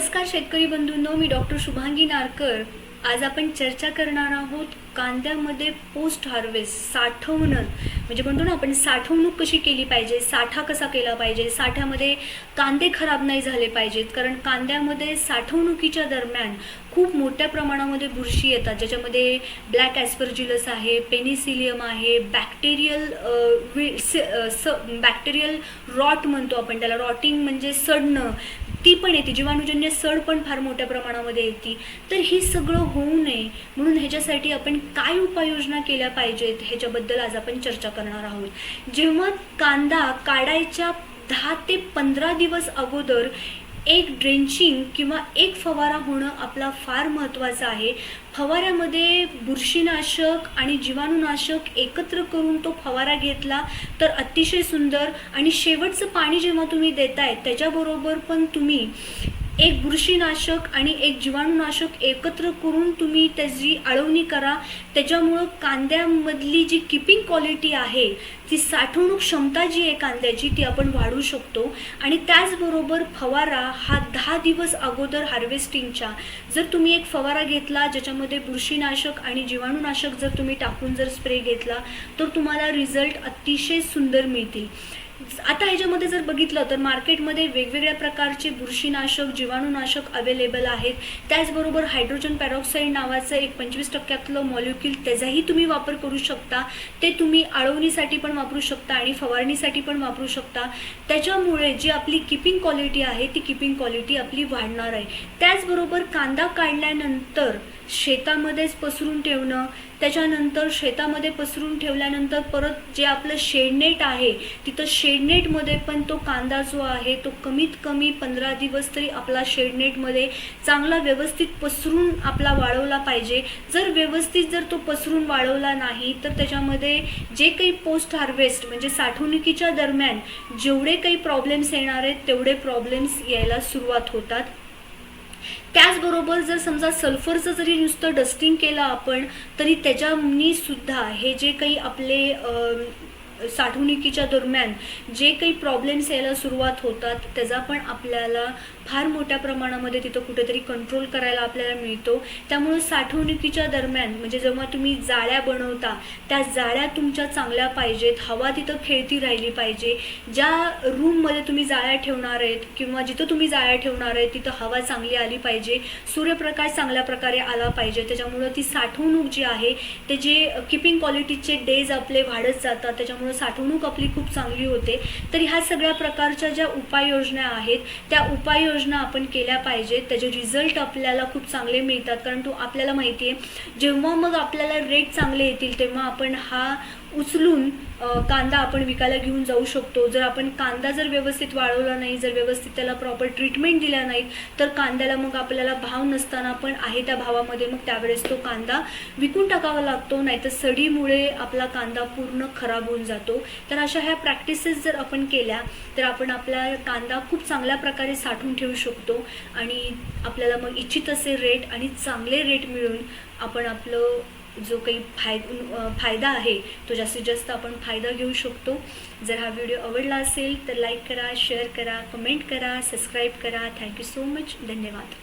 नमस्कार शेतकरी बंधूंनो मी डॉक्टर शुभांगी नारकर. आज आपण चर्चा करणार आहोत कांद्यामध्ये पोस्ट हार्वेस्ट साठवणं. म्हणजे म्हणतो ना आपण साठवणूक कशी केली पाहिजे साठा कसा केला पाहिजे साठ्यामध्ये कांदे खराब नाही झाले पाहिजेत कारण कांद्यामध्ये साठवणुकीच्या दरम्यान खूप मोठ्या प्रमाणामध्ये बुरशी येतात ज्याच्यामध्ये ब्लॅक ॲस्पर्जिलस आहे पेनिसिलियम आहे बॅक्टेरियल बॅक्टेरियल रॉट म्हणतो आपण त्याला. रॉटिंग म्हणजे सडणं. ती पण येते जीवाणूजन्य सड पण फार मोठ्या प्रमाणामध्ये येते. तर हे सगळं होऊ नये म्हणून ह्याच्यासाठी आपण काय उपाययोजना केल्या पाहिजेत ह्याच्याबद्दल आज आपण चर्चा करणार आहोत. जेव्हा कांदा काढायच्या दहा ते पंधरा दिवस अगोदर एक ड्रेंचिंग किंवा एक फवारा होणं आपला फार महत्त्वाचं आहे. फवाऱ्यामध्ये बुरशीनाशक आणि जीवाणूनाशक एकत्र करून तो फवारा घेतला तर अतिशय सुंदर आणि शेवटचं पाणी जेव्हा तुम्ही देताय त्याच्याबरोबर पण तुम्ही एक बुरशीनाशक आणि एक जीवाणूनाशक एकत्र करून तुम्ही त्याची आळवणी करा. त्याच्यामुळं कांद्यामधली जी किपिंग क्वालिटी आहे ती साठवणूक क्षमता जी आहे कांद्याची ती आपण वाढवू शकतो. आणि त्याचबरोबर फवारा हा दहा दिवस अगोदर हार्वेस्टिंगच्या जर तुम्ही एक फवारा घेतला ज्याच्यामध्ये बुरशीनाशक आणि जीवाणूनाशक जर तुम्ही टाकून जर स्प्रे घेतला तर तुम्हाला रिझल्ट अतिशय सुंदर मिळतील. आता ह्याच्यामध्ये जर बघितलं तर मार्केटमध्ये वेगवेगळ्या प्रकारचे बुरशीनाशक जीवाणूनाशक अवेलेबल आहेत. त्याचबरोबर हायड्रोजन पॅरॉक्साईड नावाचं एक पंचवीस टक्क्यातलं मॉलिक्यूल त्याचाही तुम्ही वापर करू शकता. ते तुम्ही आळवणीसाठी पण वापरू शकता आणि फवारणीसाठी पण वापरू शकता. त्याच्यामुळे जी आपली किपिंग क्वालिटी आहे ती किपिंग क्वालिटी आपली वाढणार आहे. त्याचबरोबर कांदा काढल्यानंतर शेतामध्येच पसरून ठेवणं त्याच्यानंतर शेतामध्ये पसरून ठेवल्यानंतर परत जे आपलं शेडनेट आहे तिथं शेडनेटमध्ये पण तो कांदा जो आहे तो कमीत कमी पंधरा दिवस तरी आपला शेडनेटमध्ये चांगला व्यवस्थित पसरून आपला वाळवला पाहिजे. जर व्यवस्थित जर तो पसरून वाळवला नाही तर त्याच्यामध्ये जे काही पोस्ट हार्वेस्ट म्हणजे साठवणुकीच्या दरम्यान जेवढे काही प्रॉब्लेम्स येणार आहेत तेवढे प्रॉब्लेम्स यायला सुरुवात होतात. त्याचबरोबर जर समजा सल्फरचं जरी नुसतं डस्टिंग केलं आपण तरी त्याच्यानी सुद्धा हे जे काही आपले साठवणुकीच्या दरम्यान जे काही प्रॉब्लेम्स यायला सुरुवात होतात त्याचा पण आपल्याला फार मोठ्या प्रमाणामध्ये तिथं कुठेतरी कंट्रोल करायला आपल्याला मिळतो. त्यामुळं साठवणुकीच्या दरम्यान म्हणजे जेव्हा तुम्ही जाळ्या बनवता त्या जाळ्या तुमच्या चांगल्या पाहिजेत हवा तिथं खेळती राहिली पाहिजे. ज्या रूममध्ये तुम्ही जाळ्या ठेवणार आहेत किंवा जिथं तुम्ही जाळ्या ठेवणार आहेत तिथं हवा चांगली आली पाहिजे सूर्यप्रकाश चांगल्या प्रकारे आला पाहिजे. त्याच्यामुळं ती साठवणूक जी आहे ते जे किपिंग क्वालिटीचे डेज आपले वाढत जातात त्याच्यामुळं साठवणूक आपली खूप चांगली होते. तर ह्या सगळ्या प्रकारच्या ज्या उपाययोजना आहेत त्या उपाययोजना आपण केल्या पाहिजेत. त्याचे रिझल्ट आपल्याला खूप चांगले मिळतात. कारण तो आपल्याला माहिती आहे जेव्हा मग आपल्याला रेट चांगले येतील तेव्हा आपण हा उचलून कांदा आपण विकायला घेऊन जाऊ शकतो. जर आपण कांदा जर व्यवस्थित वाळवला नाही जर व्यवस्थित त्याला प्रॉपर ट्रीटमेंट दिल्या नाहीत तर कांद्याला मग आपल्याला भाव नसताना पण आहे त्या भावामध्ये. मग त्यावेळेस तो कांदा विकून टाकावा लागतो. नाहीतर सडीमुळे आपला कांदा पूर्ण खराब होऊन जातो. जातो तर अशा ह्या प्रॅक्टिसेस जर आपण केल्या तर आपण आपला कांदा खूप चांगल्या प्रकारे साठवून ठेवू शकतो आणि आपल्याला मग इच्छित असे रेट आणि चांगले रेट मिळून आपण आपलं जो काही फाय फायदा आहे तो जास्तीत जास्त आपण फायदा घेऊ शकतो. जर हा व्हिडिओ आवडला असेल तर लाईक करा शेअर करा कमेंट करा सबस्क्राईब करा. थँक्यू सो मच धन्यवाद.